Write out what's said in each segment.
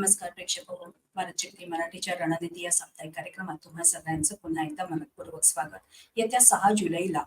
नमस्कार प्रेक्षक हो भारत शक्ती मराठीच्या रणनीती या साप्ताहिक कार्यक्रमात तुम्हा सगळ्यांचं पुन्हा एकदा मनपूर्वक स्वागत. येत्या सहा जुलैला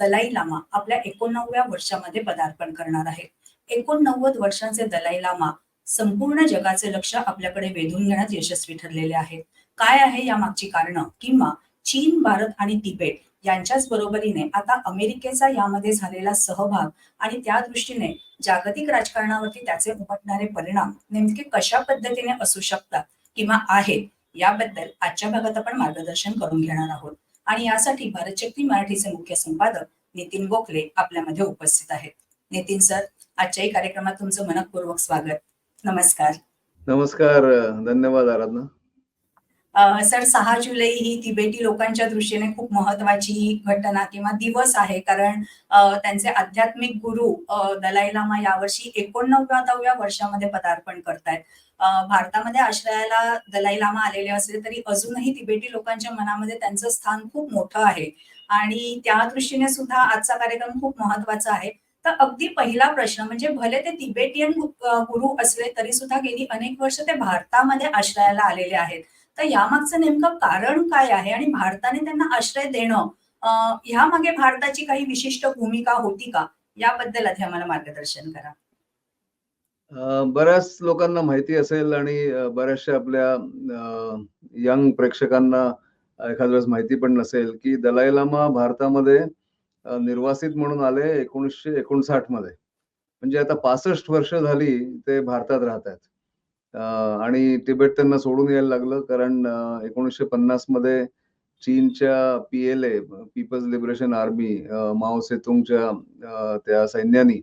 दलाई लामा आपल्या एकोणनव्या वर्षामध्ये पदार्पण करणार आहेत. एकोणनव्वद वर्षांचे दलाई लामा संपूर्ण जगाचे लक्ष आपल्याकडे वेधून घेण्यात यशस्वी ठरलेले आहेत. काय आहे या मागची कारणं? किंवा चीन भारत आणि तिबेट यांच्याच बरोबरीने आता अमेरिकेचा यामध्ये झालेला सहभाग आणि त्या दृष्टीने जागतिक राजकारणावरती त्याचे उमटणारे परिणाम नेमके कशा पद्धतीने असू शकतात किंवा आहेत याबद्दल आजच्या भागात आपण मार्गदर्शन करून घेणार आहोत. आणि यासाठी भारत शक्ती मराठीचे मुख्य संपादक नितीन गोखले आपल्यामध्ये उपस्थित आहेत. नितीन सर आजच्याही कार्यक्रमात तुमचं मनपूर्वक स्वागत. नमस्कार. नमस्कार धन्यवाद आराधना. सर सहा जुलै ही तिबेटी लोकांच्या दृष्टीने खूप महत्वाची घटना किंवा दिवस आहे. कारण त्यांचे आध्यात्मिक गुरु दलाई लामा यावर्षी एकोणनव्वदाव्या वर्षामध्ये पदार्पण करतायत. भारतामध्ये आश्रयाला दलाई लामा आलेले असले तरी अजूनही तिबेटी लोकांच्या मनामध्ये त्यांचं स्थान खूप मोठं आहे. आणि त्या दृष्टीने सुद्धा आजचा कार्यक्रम खूप महत्त्वाचा आहे. तर अगदी पहिला प्रश्न म्हणजे भले ते तिबेटियन गुरु असले तरी सुद्धा गेली अनेक वर्ष ते भारतामध्ये आश्रयाला आलेले आहेत. तर यामागचं नेमकं कारण काय आहे आणि भारताने त्यांना आश्रय देणं ह्या ह्यामागे भारताची काही विशिष्ट भूमिका होती का? याबद्दल आधी आम्हाला मार्गदर्शन करा. बऱ्याच लोकांना माहिती असेल आणि बऱ्याचशा आपल्या यंग प्रेक्षकांना एखाद्या वेळेस माहिती पण नसेल की दलाई लामा भारतामध्ये निर्वासित म्हणून आले एकोणीसशे एकोणसाठमध्ये. म्हणजे आता पासष्ट वर्ष झाली ते भारतात राहत आहेत आणि तिबेट त्यांना सोडून यायला लागलं कारण एकोणीसशे पन्नासमध्ये चीनच्या P L A people's liberation army Mao सेतुंगच्या त्या सैन्यानी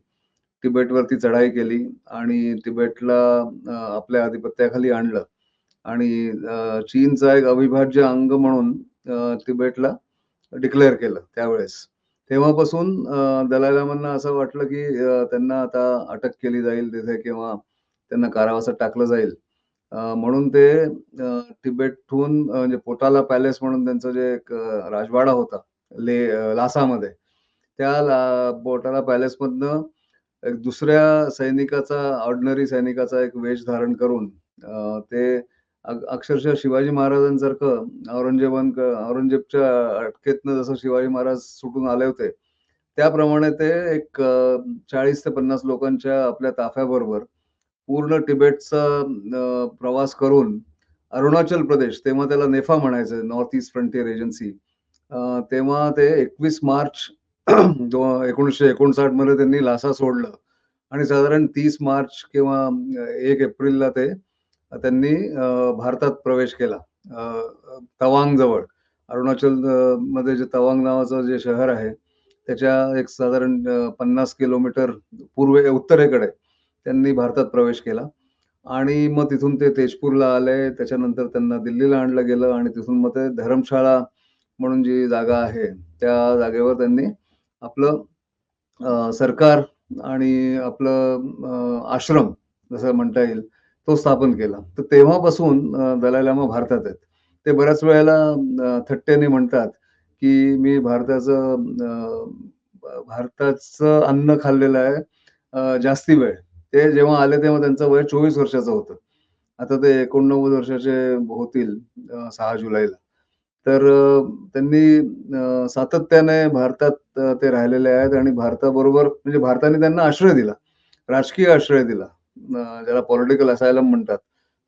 तिबेटवरती चढाई केली आणि तिबेटला आपल्या आधिपत्याखाली आणलं. आणि चीनचा एक अविभाज्य अंग म्हणून तिबेटला डिक्लेअर केलं त्यावेळेस. तेव्हापासून दलालामांना असं वाटलं की त्यांना आता अटक केली जाईल तिथे किंवा त्यांना कारावासात टाकलं जाईल. म्हणून ते तिबेटहून म्हणजे पोटाला पॅलेस म्हणून त्यांचं जे एक राजवाडा होता ले लासामध्ये त्या ला पोटाला पॅलेसमधनं एक दुसऱ्या सैनिकाचा ऑर्डिनरी सैनिकाचा एक वेश धारण करून ते अक्षरशः शिवाजी महाराजांसारखं औरंगजेबां औरंगजेबच्या अटकेतनं जसं शिवाजी महाराज सुटून आले होते त्याप्रमाणे ते एक चाळीस ते पन्नास लोकांच्या आपल्या ताफ्याबरोबर पूर्ण तिबेटचा प्रवास करून अरुणाचल प्रदेश तेव्हा त्याला नेफा म्हणायचं नॉर्थ ईस्ट फ्रंटियर एजन्सी तेव्हा ते एकवीस मार्च एकोणीसशे एकोणसाठमध्ये त्यांनी लासा सोडलं. आणि साधारण तीस मार्च किंवा एक एप्रिलला ते त्यांनी भारतात प्रवेश केला. तवांग जवळ अरुणाचलमध्ये जे तवांग नावाचं जे शहर आहे त्याच्या एक साधारण पन्नास किलोमीटर पूर्वे उत्तरेकडे. त्यांनी भारतात प्रवेश केला. आणि मग तिथून ते तेजपूरला आले. त्याच्यानंतर त्यांना दिल्लीला आणलं गेलं. आणि तिथून मग ते धर्मशाळा म्हणून जी जागा आहे त्या जागेवर त्यांनी आपलं सरकार आणि आपलं आश्रम जसं म्हणता येईल तो स्थापन केला. तर तेव्हापासून अं, दलाई लामा भारतात आहेत. ते बऱ्याच वेळेला थट्ट्याने म्हणतात की मी भारताचं भारताचं अन्न खाल्लेलं आहे जास्ती वेळ. ते जेव्हा आले तेव्हा त्यांचं वय चोवीस वर्षाचं होतं. आता ते एकोणनव्वद वर्षाचे होतील सहा जुलैला. तर त्यांनी सातत्याने भारतात ते राहिलेले आहेत आणि भारताबरोबर म्हणजे भारताने त्यांना आश्रय दिला. राजकीय आश्रय दिला. ज्याला पॉलिटिकल असायलम म्हणतात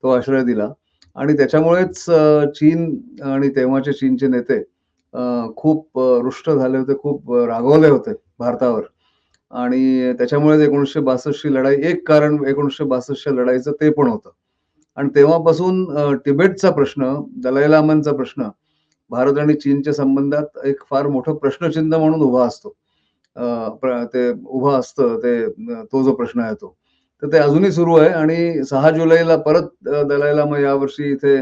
तो आश्रय दिला. आणि त्याच्यामुळेच चीन आणि तेव्हाचे चीनचे नेते खूप रुष्ट झाले होते खूप रागवले होते भारतावर. आणि त्याच्यामुळेच एकोणीसशे बासष्टची लढाई एक कारण एकोणीसशे बासष्टच्या लढाईचं ते पण होतं. आणि तेव्हापासून तिबेटचा प्रश्न दलाई लामांचा प्रश्न भारत आणि चीनच्या संबंधात एक फार मोठं प्रश्नचिन्ह म्हणून उभा असतो. ते उभा असतं ते तो जो प्रश्न आहे तो. तर ते अजूनही सुरू आहे आणि सहा जुलैला परत दलाई लामा यावर्षी इथे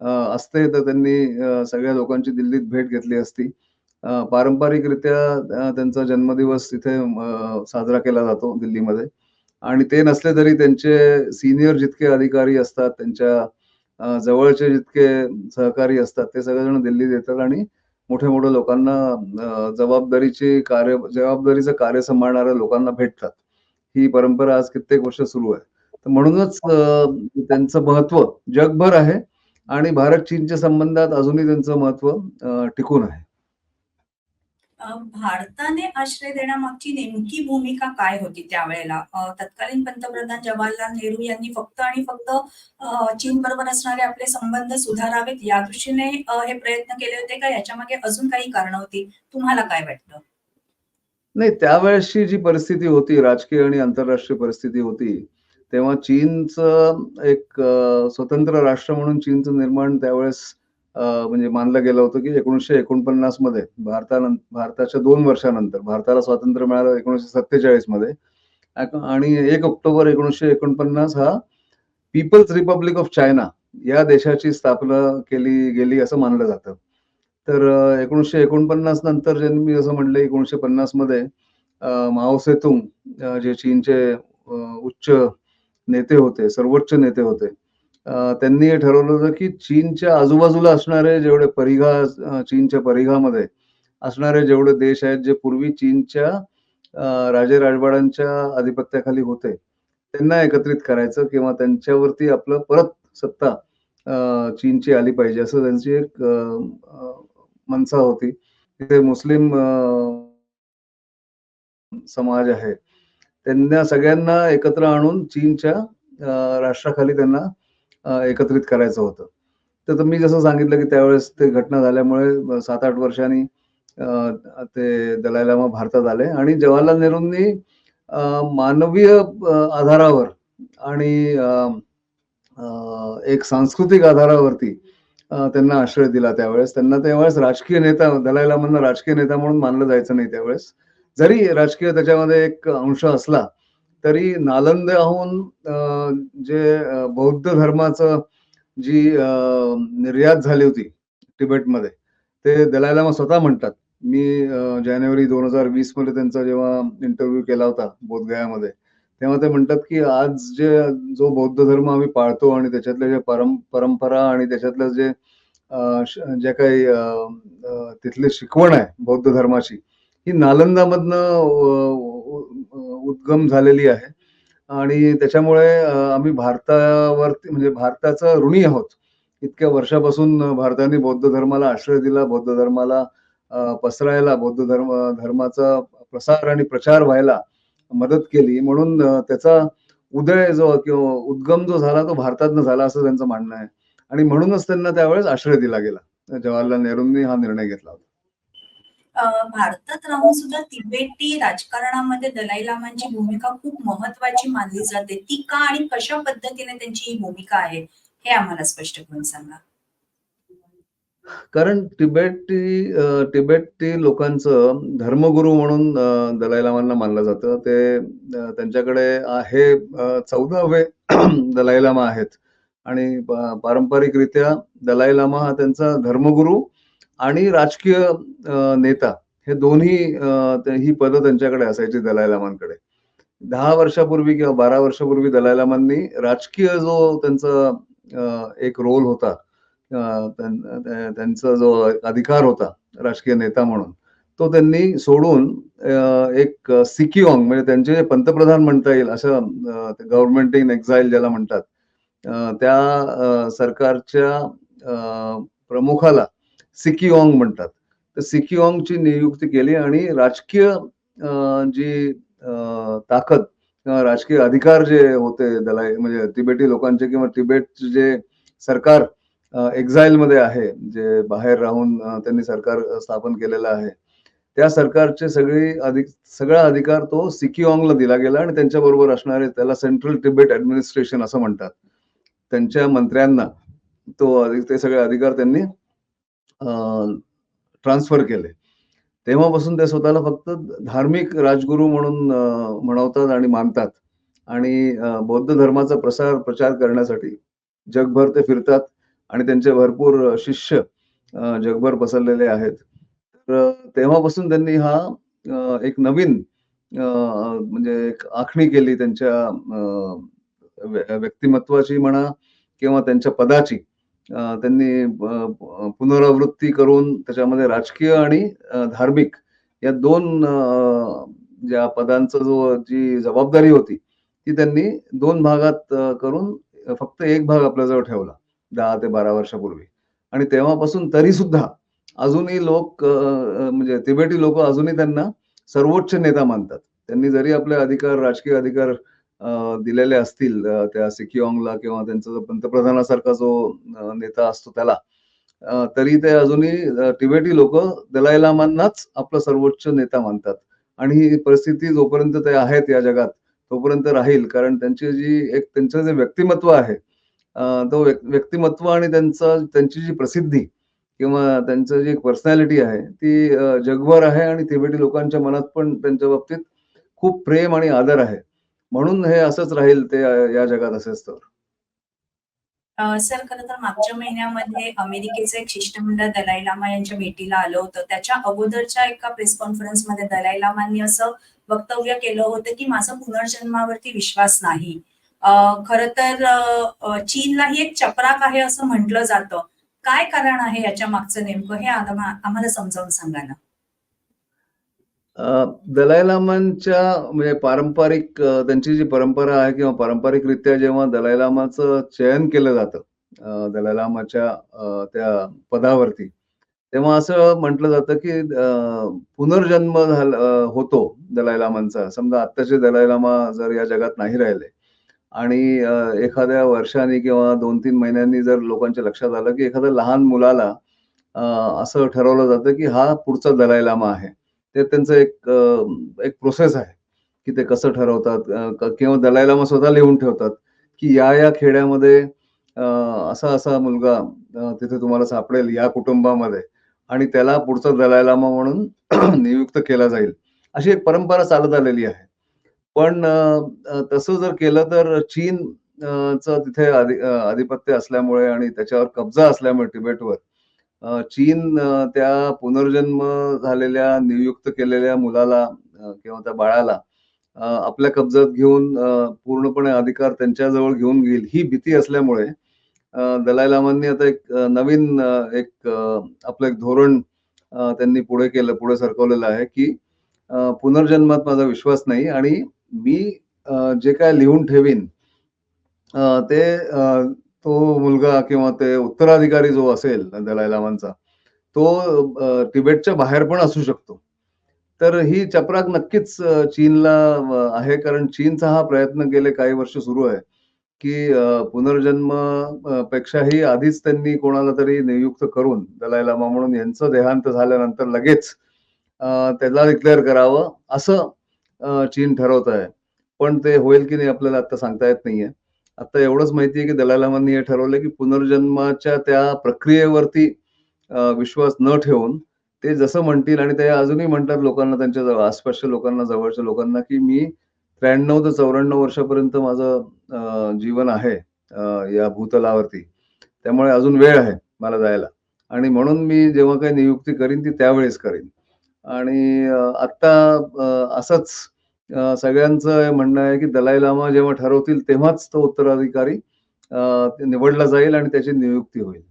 असते. तर त्यांनी सगळ्या लोकांची दिल्लीत भेट घेतली असती. पारंपरिकरित्या त्यांचा जन्मदिवस तिथे साजरा केला जातो दिल्लीमध्ये. आणि ते नसले तरी त्यांचे सिनियर जितके अधिकारी असतात त्यांच्या जवळचे जितके सहकारी असतात ते सगळेजण दिल्लीत येतात आणि मोठ्या मोठ्या लोकांना जबाबदारीची कार्य जबाबदारीचं कार्य सांभाळणाऱ्या लोकांना भेटतात. ही परंपरा आज कित्येक वर्ष सुरू आहे. तर म्हणूनच त्यांचं महत्त्व जगभर आहे आणि भारत चीनच्या संबंधात अजूनही त्यांचं महत्त्व टिकून आहे. भारताने आश्रय देण्यामागची नेमकी भूमिका काय होती त्यावेळेला? तत्कालीन पंतप्रधान जवाहरलाल नेहरू यांनी फक्त आणि फक्त चीन बरोबर असणारे आपले संबंध सुधारावेत या दृष्टीने हे प्रयत्न केले होते का? याच्यामागे अजून काही कारण होती? तुम्हाला काय वाटतं? नाही त्यावेळेसची जी परिस्थिती होती राजकीय आणि आंतरराष्ट्रीय परिस्थिती होती तेव्हा चीनचं एक स्वतंत्र राष्ट्र म्हणून चीनचं निर्माण त्यावेळेस म्हणजे मानलं गेलं होतं की एकोणीसशे एकोणपन्नासमध्ये भारतानंतर भारताच्या दोन वर्षानंतर भारताला स्वातंत्र्य मिळालं एकोणीसशे सत्तेचाळीसमध्ये. आणि एक ऑक्टोबर एकोणीसशे एकोणपन्नास हा पीपल्स रिपब्लिक ऑफ चायना या देशाची स्थापना केली गेली असं मानलं जातं. तर एकोणीसशे एकोणपन्नास नंतर ज्यांनी मी जसं म्हटलं एकोणीसशे पन्नासमध्ये माओसेतुंग जे चीनचे उच्च नेते होते सर्वोच्च नेते होते त्यांनी हे ठरवलं होतं की चीनच्या आजूबाजूला असणारे जेवढे परिघा चीनच्या परिघामध्ये असणारे जेवढे देश आहेत जे पूर्वी चीनच्या राजे राजवाड्यांच्या अधिपत्याखाली होते त्यांना एकत्रित करायचं किंवा त्यांच्यावरती आपलं परत सत्ता चीनची आली पाहिजे असं त्यांची एक मनसा होती. तिथे मुस्लिम समाज आहे. त्यांना सगळ्यांना एकत्र आणून चीनच्या राष्ट्राखाली त्यांना एकत्रित करायचं होतं. तर मी जसं सांगितलं की त्यावेळेस ते घटना झाल्यामुळे सात आठ वर्षांनी ते दलाई लामा भारतात आले आणि जवाहरलाल नेहरूंनी मानवीय आधारावर आणि एक सांस्कृतिक आधारावरती त्यांना आश्रय दिला त्यावेळेस. त्यांना त्यावेळेस राजकीय नेता दलाई लामांना राजकीय नेता म्हणून मानलं जायचं नाही त्यावेळेस. जरी राजकीय त्याच्यामध्ये एक अंश असला तरी नालंदाहून जे बौद्ध धर्माचं जी निर्यात झाली होती तिबेटमध्ये ते दलायलामा स्वतः म्हणतात. मी जानेवारी दोन हजार वीसमध्ये त्यांचा जेव्हा इंटरव्ह्यू केला होता बोधगयामध्ये तेव्हा ते म्हणतात की आज जे जो बौद्ध धर्म आम्ही पाळतो आणि त्याच्यातले जे परम परंपरा आणि त्याच्यातलं जे जे काही तिथले तिथली शिकवण आहे बौद्ध धर्माची ही नालंदामधनं उद्गम झालेली आहे. आणि त्याच्यामुळे आम्ही भारतावरती म्हणजे भारताचं ऋणी आहोत. इतक्या वर्षापासून भारताने बौद्ध धर्माला आश्रय दिला बौद्ध धर्माला पसरायला बौद्ध धर्म धर्माचा प्रसार आणि प्रचार व्हायला मदत केली. म्हणून त्याचा उदय जो किंवा उद्गम जो झाला तो भारतातनं झाला असं त्यांचं म्हणणं आहे. आणि म्हणूनच त्यांना त्यावेळेस आश्रय दिला गेला. जवाहरलाल नेहरूंनी हा निर्णय घेतला होता. भारतात राहून सुद्धा तिबेटी राजकारणामध्ये दलाई लामांची भूमिका खूप महत्वाची मानली जाते. ती का आणि कशा पद्धतीने त्यांची ही भूमिका आहे हे आम्हाला स्पष्ट करून सांगा. कारण तिबेटी तिबेटी लोकांचं धर्मगुरू म्हणून दलाई लामांना मानलं जातं. ते त्यांच्याकडे आहे चौदावे दलाई लामा आहेत. आणि पारंपरिकरित्या दलाई लामा हा त्यांचा धर्मगुरू आणि राजकीय नेता हे दोन्ही ही पदं त्यांच्याकडे असायची दलाई लामांकडे दहा वर्षापूर्वी किंवा बारा वर्षापूर्वी दलाई लामांनी राजकीय जो त्यांचा एक रोल होता त्यांचा जो अधिकार होता राजकीय नेता म्हणून तो त्यांनी सोडून एक सिकिऑंग म्हणजे त्यांचे जे पंतप्रधान म्हणता येईल असं गव्हर्नमेंट इन एक्झाईल ज्याला म्हणतात त्या सरकारच्या प्रमुखाला सिकिऑंग म्हणतात. तर सिकिऑंगची नियुक्ती केली आणि राजकीय जी ताकद राजकीय अधिकार जे होते दलाई म्हणजे तिबेटी लोकांचे किंवा तिबेट जे सरकार एक्झाईल मध्ये आहे जे बाहेर राहून त्यांनी सरकार स्थापन केलेलं आहे त्या सरकारचे सगळी अधिक सगळा अधिकार तो सिकिऑंगला दिला गेला आणि त्यांच्या बरोबर असणारे त्याला सेंट्रल तिबेट ऍडमिनिस्ट्रेशन असं म्हणतात. त्यांच्या मंत्र्यांना तो ते सगळे अधिकार त्यांनी ट्रान्सफर केले. तेव्हापासून ते स्वतःला फक्त धार्मिक राजगुरू म्हणून म्हणवतात आणि मानतात. आणि बौद्ध धर्माचा प्रसार प्रचार करण्यासाठी जगभर ते फिरतात आणि त्यांचे भरपूर शिष्य जगभर पसरलेले आहेत. तर तेव्हापासून त्यांनी हा एक नवीन म्हणजे एक आखणी केली त्यांच्या व्यक्तिमत्वाची म्हणा किंवा त्यांच्या पदाची. त्यांनी पुनरावृत्ती करून त्याच्यामध्ये राजकीय आणि धार्मिक या दोन ज्या पदांचा जो जी जबाबदारी होती ती त्यांनी दोन भागात करून फक्त एक भाग आपल्याजवळ ठेवला दहा ते बारा वर्षापूर्वी. आणि तेव्हापासून तरी सुद्धा अजूनही लोक म्हणजे तिबेटी लोक अजूनही त्यांना सर्वोच्च नेता मानतात. त्यांनी जरी आपले अधिकार राजकीय अधिकार दिलेले असतील त्या सिकिऑंगला किंवा त्यांचा जो पंतप्रधानासारखा जो नेता असतो त्याला. तरी ते अजूनही तिबेटी लोक दलाई लामांनाच आपला सर्वोच्च नेता मानतात. आणि ही परिस्थिती जोपर्यंत ते आहेत या जगात तोपर्यंत राहील. कारण त्यांची जी एक त्यांचं जे व्यक्तिमत्व आहे तो व्यक्तिमत्व आणि त्यांचा त्यांची जी प्रसिद्धी किंवा त्यांचं जी पर्सनॅलिटी आहे ती जगभर आहे आणि तिबेटी लोकांच्या मनात पण त्यांच्या बाबतीत खूप प्रेम आणि आदर आहे. म्हणून हे असंच राहील ते या जगात असेच तर सर खरं तर मागच्या महिन्यामध्ये अमेरिकेचं एक शिष्टमंडळ दलाई लामा यांच्या भेटीला आलं होतं. त्याच्या अगोदरच्या एका प्रेस कॉन्फरन्समध्ये दलाई लामांनी असं वक्तव्य केलं होतं, की माझा पुनर्जन्मावरती विश्वास नाही. खर खरं तर चीनलाही एक चपराक आहे असं म्हटलं जातं. काय कारण आहे याच्या मागचं नेमकं हे आम्हाला समजावून सांगा ना? दलाई लामांच्या म्हणजे पारंपरिक त्यांची जी परंपरा आहे किंवा पारंपरिकरित्या जेव्हा दलाई लामाचं चयन केलं जातं अ, दलाई लामाच्या त्या पदावरती, तेव्हा असं म्हटलं जातं की पुनर्जन्म झाला होतो दलाई लामांचा. समजा आत्ताचे दलाई लामा जर या जगात नाही राहिले आणि एखाद्या वर्षांनी किंवा 2-3 महिन्यांनी जर लोकांच्या लक्षात आलं की एखाद्या लहान मुलाला असं ठरवलं जातं की हा पुढचा दलाई लामा आहे. ते त्यांचं एक एक प्रोसेस आहे, की ते कसं ठरवतात किंवा दलायला मग स्वतः लिहून ठेवतात, की या-या खेड्यामध्ये असा-असा मुलगा तिथे तुम्हाला सापडेल या कुटुंबामध्ये आणि त्याला पुढचा दलायलामा म्हणून नियुक्त केला जाईल. अशी एक परंपरा चालत आलेली आहे. पण तसं जर केलं तर चीन च चं तिथे आधिपत्य असल्यामुळे आणि त्याच्यावर कब्जा असल्यामुळे तिबेटवर चीन त्या पुनर्जन्म झालेल्या, नियुक्त केलेल्या मुलाला किंवा त्या बाळाला आपल्या कब्जात घेऊन पूर्णपणे अधिकार त्यांच्याजवळ घेऊन घेईल, ही भीती असल्यामुळे दलाई लामांनी आता एक नवीन एक आपलं एक धोरण त्यांनी पुढे केलं, पुढे सरकवलेलं आहे, की पुनर्जन्मात माझा विश्वास नाही आणि मी जे काय लिहून ठेवीन ते तो मुलगा किंवा ते उत्तराधिकारी जो असेल दलाई लामांचा, तो तिबेटच्या बाहेर पण असू शकतो. तर ही चपराक नक्कीच चीनला आहे कारण चीनचा हा प्रयत्न गेले काही वर्ष सुरू आहे, की पुनर्जन्म पेक्षाही आधीच त्यांनी कोणाला तरी नियुक्त करून दलाई लामा म्हणून यांचं देहांत झाल्यानंतर लगेच त्याला डिक्लेअर करावं असं चीन ठरवत आहे. पण ते होईल की नाही आपल्याला आता सांगता येत नाहीये. आता एवढंच माहिती आहे की दलाई हे ठरवलं की पुनर्जन्माच्या त्या प्रक्रियेवरती विश्वास न ठेवून ते जसं म्हणतील आणि ते अजूनही म्हणतात लोकांना त्यांच्या जवळ आसपासच्या लोकांना, जवळच्या लोकांना, की मी 93 ते 94 वर्षापर्यंत माझं जीवन आहे या भूतलावरती. त्यामुळे अजून वेळ आहे मला जायला आणि म्हणून मी जेव्हा काही नियुक्ती करीन ती त्यावेळेस करीन. आणि आत्ता असंच सगळ्यांचं म्हणणं आहे की दलाई लामा जेव्हा ठरवतील तेव्हाच तो उत्तराधिकारी निवडला जाईल आणि त्याची नियुक्ती होईल.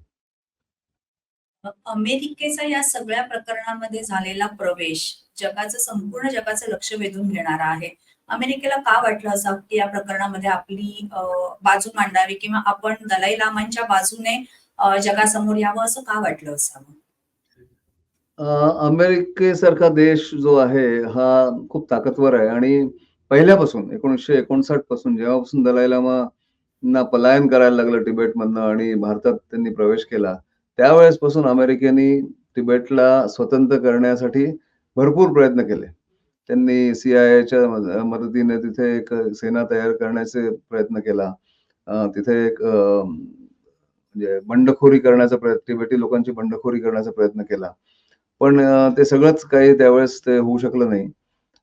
अमेरिकेचा या सगळ्या प्रकरणामध्ये झालेला प्रवेश जगाचं संपूर्ण जगाचं लक्ष वेधून घेणारा आहे. अमेरिकेला का वाटलं असं की या प्रकरणामध्ये आपली बाजू मांडावी किंवा आपण दलाई लामांच्या बाजूने जगासमोर यावं असं का वाटलं असावं? अमेरिकेसारखा देश जो आहे, हा खूप ताकदवर आहे आणि पहिल्यापासून 1959 पासून जेव्हापासून दलाई लामांना पलायन करायला लागलं तिबेटमधनं आणि भारतात त्यांनी प्रवेश केला, त्यावेळेसपासून अमेरिकेने तिबेटला स्वतंत्र करण्यासाठी भरपूर प्रयत्न केले. त्यांनी सी-आय-एच्या मदतीने तिथे एक सेना तयार करण्याचे प्रयत्न केला. तिथे एक म्हणजे बंडखोरी करण्याचा प्रयत्न तिबेटी लोकांची बंडखोरी करण्याचा प्रयत्न केला. पण ते सगळंच काही त्यावेळेस ते होऊ शकलं नाही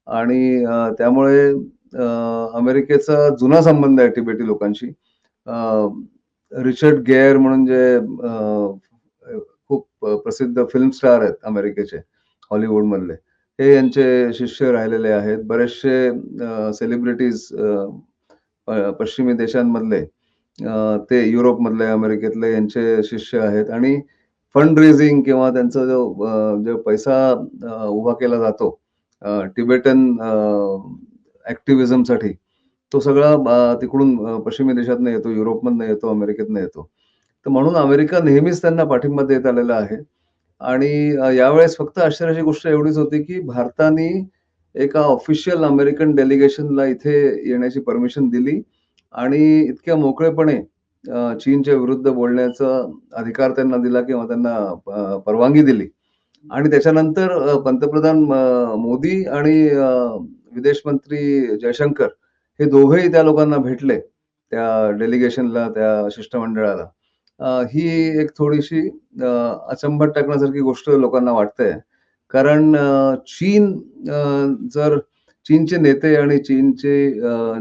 आणि त्यामुळे अमेरिकेचा जुना संबंध आहे तिबेटी लोकांशी. रिचर्ड गेअर म्हणून जे खूप प्रसिद्ध फिल्म स्टार आहेत अमेरिकेचे, हॉलिवूडमधले. हे यांचे शिष्य राहिलेले आहेत. बरेचसे सेलिब्रिटीज पश्चिमी देशांमधले ते युरोपमधले, अमेरिकेतले यांचे शिष्य आहेत आणि फंड रेझिंग किंवा त्यांचा जो जो पैसा उभा केला जातो टिबेटन तिबेटन ॲक्टिव्हिझमसाठी तो सगळा तिकडून पश्चिमी देशातनं येतो, युरोपमधनं येतो, अमेरिकेतनं येतो. तर म्हणून अमेरिका नेहमीच त्यांना पाठिंबा देत आलेला आहे आणि यावेळेस फक्त आश्चर्याची गोष्ट एवढीच होती, की भारताने एका ऑफिशियल अमेरिकन डेलिगेशनला इथे येण्याची परमिशन दिली आणि इतक्या मोकळेपणे चीनच्या विरुद्ध बोलण्याचा अधिकार त्यांना दिला किंवा त्यांना परवानगी दिली आणि त्याच्यानंतर पंतप्रधान मोदी आणि विदेश मंत्री जयशंकर हे दोघेही त्या लोकांना भेटले, त्या डेलिगेशनला, त्या शिष्टमंडळाला. ही एक थोडीशी अचंबट टाकण्यासारखी गोष्ट लोकांना वाटते. कारण चीन जर चीनचे नेते आणि चीनचे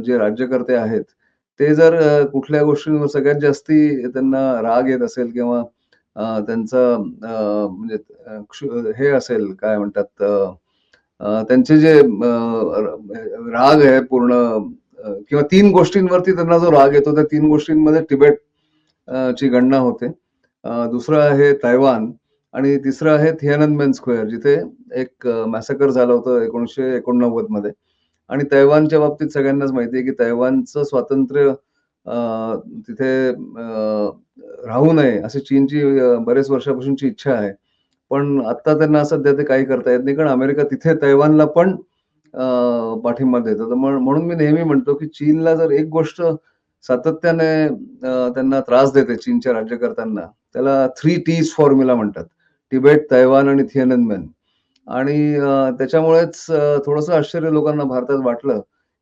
जे राज्यकर्ते आहेत, ते जर कुठल्या गोष्टींवर सगळ्यात जास्ती त्यांना राग येत असेल किंवा त्यांचा त्यांचं म्हणजे हे असेल काय म्हणतात त्यांचे जे राग आहे पूर्ण किंवा तीन गोष्टींवरती त्यांना जो राग येतो, त्या तीन गोष्टींमध्ये तिबेट ची गणना होते. दुसरं आहे तैवान आणि तिसरं आहे थियाननमेन स्क्वेअर जिथे एक मॅसेकर झालं होतं 1989 मध्ये आणि तैवानच्या बाबतीत सगळ्यांनाच माहिती आहे, की तैवानचं स्वातंत्र्य तिथे राहू नये अशी चीनची बरेच वर्षापासूनची इच्छा आहे. पण आता त्यांना सध्या ते काही करता येत नाही कारण अमेरिका तिथे तैवानला पण पाठिंबा देतात तर म्हणून मी नेहमी म्हणतो, की चीनला जर एक गोष्ट सातत्याने त्यांना त्रास देते चीनच्या राज्यकर्त्यांना, त्याला थ्री टीज फॉर्म्युला म्हणतात. तिबेट, तैवान आणि थियाननमेन आणि त्याच्यामुळेच थोडंसं आश्चर्य लोकांना भारतात वाटलं,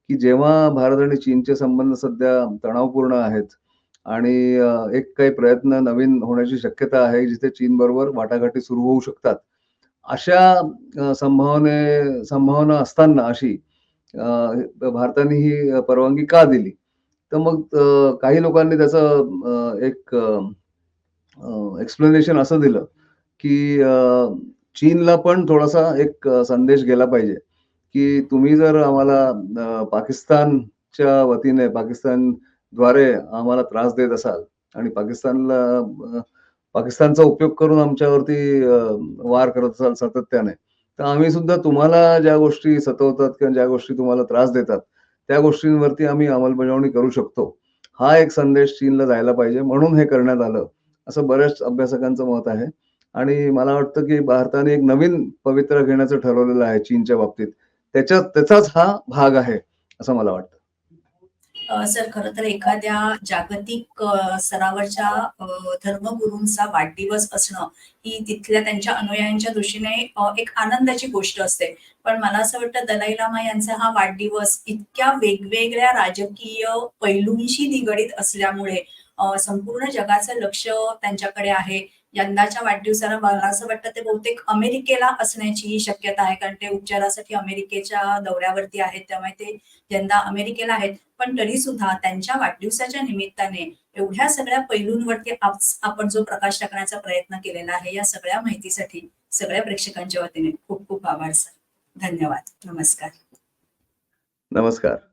की जेव्हा भारत आणि चीनचे संबंध सध्या तणावपूर्ण आहेत आणि एक काही प्रयत्न नवीन होण्याची शक्यता आहे, जिथे चीन बरोबर वाटाघाटी सुरू होऊ शकतात. अशा संभावने संभावना असताना अशी भारताने ही परवानगी का दिली? तर मग काही लोकांनी त्याचं एक एक्सप्लेनेशन असं दिलं, की चीनला पण थोडासा एक संदेश गेला पाहिजे, की तुम्ही जर आम्हाला पाकिस्तानच्या वतीने पाकिस्तानद्वारे आम्हाला त्रास देत असाल आणि पाकिस्तानला पाकिस्तानचा उपयोग करून आमच्यावरती वार करत असाल सातत्याने, तर आम्ही सुद्धा तुम्हाला ज्या गोष्टी सतवतात किंवा ज्या गोष्टी तुम्हाला त्रास देतात, त्या गोष्टींवरती आम्ही अंमलबजावणी करू शकतो. हा एक संदेश चीनला जायला पाहिजे म्हणून हे करण्यात आलं, असं बऱ्याच अभ्यासकांचं मत आहे आणि मला वाटतं, की भारताने एक नवीन पवित्रा घेण्याचं ठरवलेलं आहे चीनच्या बाबतीत. त्याच्या त्याचाच हा भाग आहे, असं मला वाटतं. सर खर तर एखाद्या जागतिक स्तरावरच्या धर्मगुरूंचा वाढदिवस असणं, ही तिथल्या त्यांच्या अनुयायांच्या दृष्टीने एक आनंदाची गोष्ट असते. पण मला असं वाटतं दलाई लामा यांचा हा वाढदिवस इतक्या वेगवेगळ्या राजकीय पैलूंशी निगडीत असल्यामुळे संपूर्ण जगाचं लक्ष त्यांच्याकडे आहे. यंदाच्या वाढदिवसाला मला असं वाटतं ते बहुतेक अमेरिकेला असण्याची शक्यता आहे. कारण ते उपचारासाठी अमेरिकेच्या दौऱ्यावरती आहेत. त्यामुळे ते यंदा अमेरिकेला आहेत. पण तरी सुद्धा त्यांच्या वाढदिवसाच्या निमित्ताने एवढ्या सगळ्या पैलूंवरती आपण जो प्रकाश टाकण्याचा प्रयत्न केलेला आहे, या सगळ्या माहितीसाठी सगळ्या प्रेक्षकांच्या वतीने खूप खूप आभार सर. धन्यवाद. नमस्कार. नमस्कार.